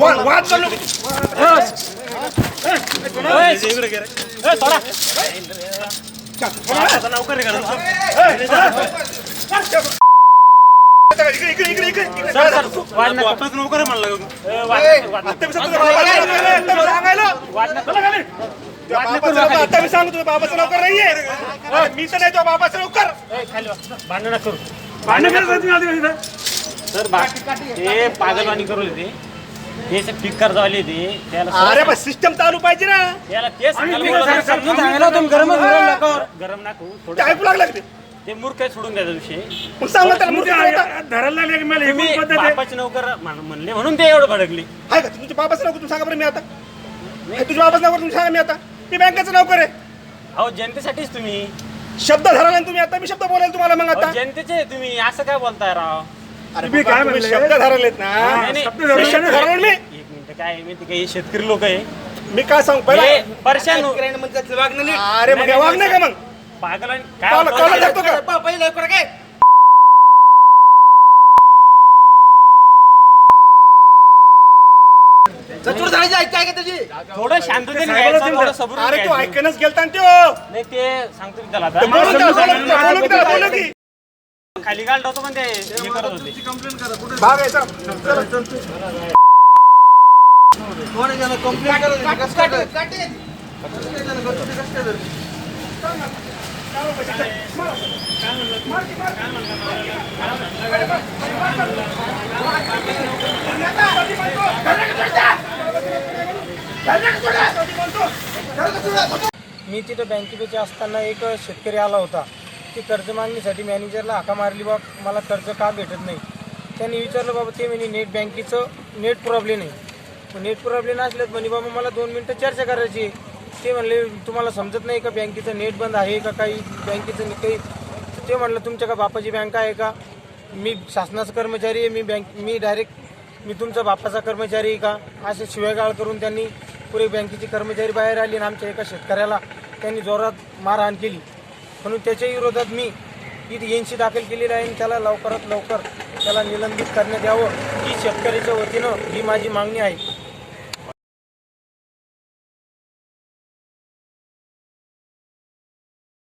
वा- वाद चालू इकडे इकडे इकडे इकडे इकडे. वापस नोकर म्हणलं आता मी सांगतो तुझ्या बाबाचं नोकर नाहीये मी तर नाही तो बाबाचं नोकर भांडण करू भांडण करत. सर ते पागलवाणी करू ते हे कर्जवाले ते त्याला अरे पण सिस्टम चालू पाहिजे ना. त्याला ते सांगायला मी बोललो काय तर समजून सांगायला होतं गरम गरम नाकू थोडं ऐकू लागलं का ते? ते मूर्ख आहे सोडून द्यायचा विषय सांग ना त्याला मूर्ख होता. तुम्ही बापाचे नोकर म्हण- म्हणले म्हणून ते एवढं भडकली. आहे का? तुमच्या बाबाचं नोकर तुम्ही सांगा बरं मी आता. हे तुझ्या बाबाचं नोकर तुम्ही सांगा मी आता. मी बँकेचं नोकर आहे. अहो जनतेसाठीच तुम्ही. शब्द धराला ना तुम्ही आता. मी शब्द बोलायला तुम्हाला मग आता. जनतेचे तुम्ही. असं काय बोलताय राव? अरे बाबा, तुम्ही शब्द धरालेत ना. मी शब्द मी मिनिट काय आहे माहिती का? हे शेतकरी लोक आहे. मी काय सांगू? हे पहिला परेशान हो- अरे मग वाग नाही का मग? पागल आणि काय कॉल होतं? कॉल लागतो का? थोडं शांततेने घ्यायचं थोडं सबुरीने अरे तू घ्यायचं. ऐकणच गेलता ना त्यो. नाही ते सांगतो मी त्याला ते आता बोलू त्याला, बोलू त्याला, बोलू त्याला, बोलू की. खाली गाल होतो पण ते. हे करत होते. भाग आहे, चला. चला. मी तिथं बँकेपेचे असताना एक शेतकरी आला होता. ते कर्ज मागणीसाठी मॅनेजरला हाका मारली बा मला कर्ज का भेटत नाही? त्यांनी विचारलं बाबा ते म्हणे नेट बँकेचं नेट प्रॉब्लेम आहे. नेट प्रॉब्लेम असल्यात म्हणे बाबा मला दोन मिनटं चर्चा करायची आहे. ते म्हणले तुम्हाला समजत नाही का बँकेचं नेट बंद आहे का काही? बँकेचं काही ते म्हणलं तुमच्या का बापाची बँक आहे का? मी शासनाचा कर्मचारी आहे मी बँक मी डायरेक्ट मी तुमचा बापाचा कर्मचारी आहे का? असे शिवेगाळ करून त्यांनी पुरे बँकेची कर्मचारी बाहेर आली आणि आमच्या एका शेतकऱ्याला त्यांनी जोरात मारहाण केली. म्हणून त्याच्या विरोधात मी इथे एनशी दाखल केलेली आहे आणि त्याला लवकरात लवकर त्याला निलंबित करण्यात यावं. ही शेतकऱ्याच्या वतीनं ही माझी मागणी आहे.